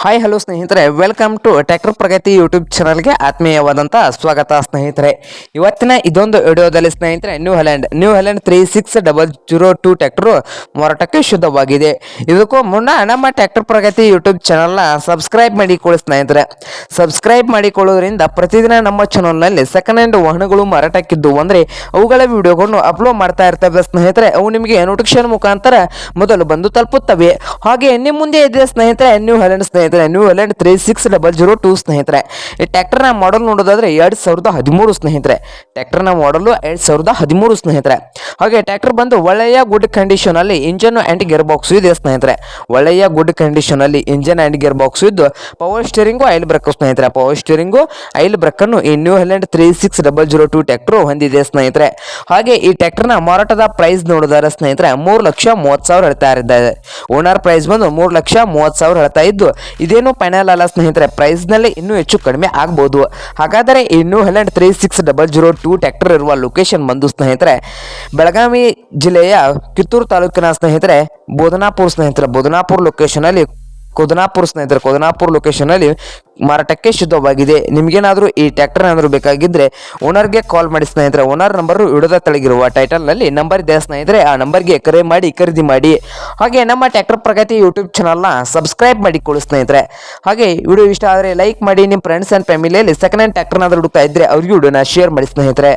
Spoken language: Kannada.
ಹಾಯ್ ಹಲೋ ಸ್ನೇಹಿತರೆ. Welcome to tractor Pragati YouTube ಚಾನಲ್ಗೆ ಆತ್ಮೀಯವಾದಂಥ ಸ್ವಾಗತ, ಸ್ನೇಹಿತರೆ. ಇವತ್ತಿನ ಇದೊಂದು ವಿಡಿಯೋದಲ್ಲಿ, ಸ್ನೇಹಿತರೆ New Holland New Holland three six double zero two tractor ಮಾರಾಟಕ್ಕೆ ಶುದ್ಧವಾಗಿದೆ. ಇದಕ್ಕೂ ಮುನ್ನ ನಮ್ಮ ಟ್ಯಾಕ್ಟರ್ ಪ್ರಗತಿ ಯೂಟ್ಯೂಬ್ ಚಾನಲ್ನ ಸಬ್ಸ್ಕ್ರೈಬ್ ಮಾಡಿಕೊಳ್ಳಿ, ಸ್ನೇಹಿತರೆ. ಸಬ್ಸ್ಕ್ರೈಬ್ ಮಾಡಿಕೊಳ್ಳೋದ್ರಿಂದ ಪ್ರತಿದಿನ ನಮ್ಮ ಚಾನಲ್ನಲ್ಲಿ ಸೆಕೆಂಡ್ ಹ್ಯಾಂಡ್ ವಾಹನಗಳು ಮಾರಾಟಕ್ಕಿದ್ದು ಅಂದರೆ ಅವುಗಳ ವಿಡಿಯೋಗಳನ್ನು ಅಪ್ಲೋಡ್ ಮಾಡ್ತಾ ಇರ್ತವೆ, ಸ್ನೇಹಿತರೆ. ಅವು ನಿಮಗೆ ನೋಟಿಫಿಕೇಶನ್ ಮುಖಾಂತರ ಮೊದಲು ಬಂದು ತಲುಪುತ್ತವೆ. ಹಾಗೆ ನಿಮ್ಮ ಮುಂದೆ ಇದೆ, ಸ್ನೇಹಿತರೆ ನ್ಯೂ ಹೆಲೆಂಡ್ ಸ್ನೇಹಿತರೆ. New Holland three six double zero two ಸ್ನೇಹಿತರೆ. ಈ ಟ್ಯಾಕ್ಟರ್ನ ಮಾಡಲ್ ನೋಡೋದಾದ್ರೆ ಎರಡು ಸಾವಿರದ ಹದಿಮೂರು ಸ್ನೇಹಿತರೆ. ಟ್ಯಾಕ್ಟರ್ನ ಮಾಡಲು ಎರಡು ಸಾವಿರದ ಹದಿಮೂರು ಸ್ನೇಹಿತರೆ. ಹಾಗೆ ಟ್ಯಾಕ್ಟರ್ ಬಂದು ಒಳ್ಳೆಯ ಗುಡ್ ಕಂಡೀಷನ್ ಅಲ್ಲಿ ಇಂಜನ್ ಆ್ಯಂಡ್ ಗೇರ್ ಬಾಕ್ಸ್ ಇದೆ ಸ್ನೇಹಿತರೆ. ಒಳ್ಳೆಯ ಗುಡ್ ಕಂಡೀಷನ್ ಅಲ್ಲಿ ಇಂಜನ್ ಆ್ಯಂಡ್ ಗೇರ್ ಬಾಕ್ಸ್ ಇದ್ದು ಪವರ್ ಸ್ಟೇರಿಂಗು ಐಲ್ ಬ್ರೇಕ್ ಸ್ನೇಹಿತರೆ. ಪವರ್ ಸ್ಟೇರಿಂಗು ಐಲ್ ಬ್ರೇಕ್ ಅನ್ನು ಈ New Holland three six double zero two tractor ಹೊಂದಿದೆ ಸ್ನೇಹಿತರೆ. ಹಾಗೆ ಈ ಟ್ರ್ಯಾಕ್ಟರ್ನ ಮಾರಾಟದ ಪ್ರೈಸ್ ನೋಡಿದರೆ ಸ್ನೇಹಿತರೆ, ಮೂರು ಲಕ್ಷ ಮೂವತ್ತು ಸಾವಿರ ಹೇಳ್ತಾ ಇದ್ದಾರೆ. ಓನರ್ ಪ್ರೈಸ್ ಬಂದು ಮೂರು ಲಕ್ಷ ಮೂವತ್ತು ಸಾವಿರ ಹೇಳ್ತಾ ಇದ್ದು ಇದೇನು ಫೈನಲ್ ಅಲ್ಲ ಸ್ನೇಹಿತರೆ ಪ್ರೈಸ್ನಲ್ಲಿ ಇನ್ನೂ ಹೆಚ್ಚು ಕಡಿಮೆ ಆಗ್ಬೋದು. ಹಾಗಾದರೆ ಇನ್ನೂ Holland three six double zero two tractor ಇರುವ ಲೊಕೇಶನ್ ಬಂದು ಸ್ನೇಹಿತರೆ, ಬೆಳಗಾವಿ ಜಿಲ್ಲೆಯ ಕಿತ್ತೂರು ತಾಲೂಕಿನ ಸ್ನೇಹಿತರೆ ಬೋಧನಾಪುರ ಸ್ನೇಹಿತರೆ ಬೋಧನಾಪುರ ಲೊಕೇಶನಲ್ಲಿ ಕೊದನಾಪುರ ಸ್ನೇಹಿತರೆ, ಕೊದನಾಪುರ ಲೊಕೇಶನಲ್ಲಿ ಮಾರಾಟಕ್ಕೆ ಶುದ್ಧವಾಗಿದೆ. ನಿಮಗೇನಾದರೂ ಈ ಟ್ಯಾಕ್ಟರ್ ಏನಾದರೂ ಬೇಕಾಗಿದ್ದರೆ ಓನರ್ಗೆ ಕಾಲ್ ಮಾಡಿ ಸ್ನೇಹಿತರೆ. ಓನರ್ ನಂಬರು ವಿಡೋದ ತಳಗಿರುವ ಟೈಟಲ್ನಲ್ಲಿ ನಂಬರ್ ಇದೆ ಸ್ನೇಹಿತರೆ. ಆ ನಂಬರ್ಗೆ ಕರೆ ಮಾಡಿ, ಖರೀದಿ ಮಾಡಿ. ಹಾಗೆ ನಮ್ಮ ಟ್ಯಾಕ್ಟರ್ ಪ್ರಗತಿ ಯೂಟ್ಯೂಬ್ ಚಾನಲ್ನ ಸಬ್ಸ್ಕ್ರೈಬ್ ಮಾಡಿಕೊಳ್ಳಿ ಸ್ನೇಹಿತರೆ. ಹಾಗೆ ವಿಡಿಯೋ ಇಷ್ಟ ಆದರೆ ಲೈಕ್ ಮಾಡಿ ನಿಮ್ಮ ಫ್ರೆಂಡ್ಸ್ ಆ್ಯಂಡ್ ಫ್ಯಾಮಿಲಿಯಲ್ಲಿ ಸೆಕೆಂಡ್ ಹ್ಯಾಂಡ್ ಟ್ಯಾಕ್ಟರ್ನಾದರೂ ಹುಡುಕ್ತಾ ಇದ್ದರೆ ಅವ್ರಿಗೆ ವಿಡಿಯೋನ ಶೇರ್ ಮಾಡಿ ಸ್ನೇಹಿತರೆ.